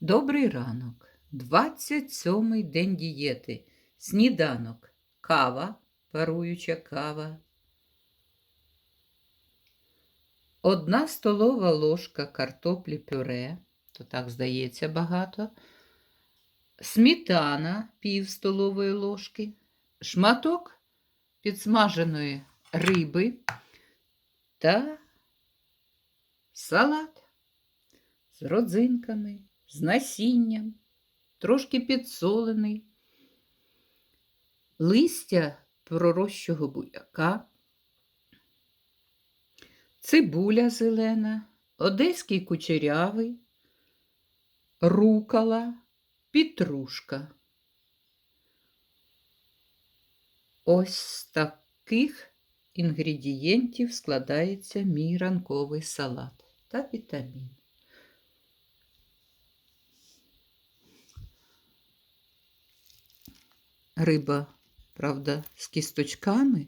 Добрий ранок. 27-й день дієти. Сніданок. Кава, паруюча кава. Одна столова ложка картоплі пюре, то так здається багато. Сметана пів столової ложки, шматок підсмаженої риби та салат з родзинками, з насінням, трошки підсолений, листя пророщого буряка, цибуля зелена, одеський кучерявий, рукала, петрушка. Ось таких інгредієнтів складається мій ранковий салат та вітамін. Риба, правда, з кісточками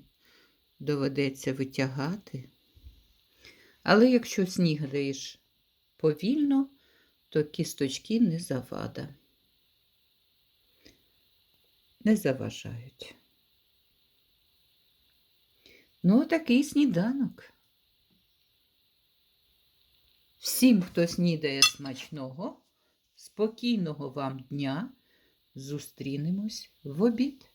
доведеться витягати. Але якщо снігаєш повільно, то кісточки не завада. Не заважають. Ну, такий сніданок. Всім, хто снідає смачного, спокійного вам дня. Зустрінемось в обід.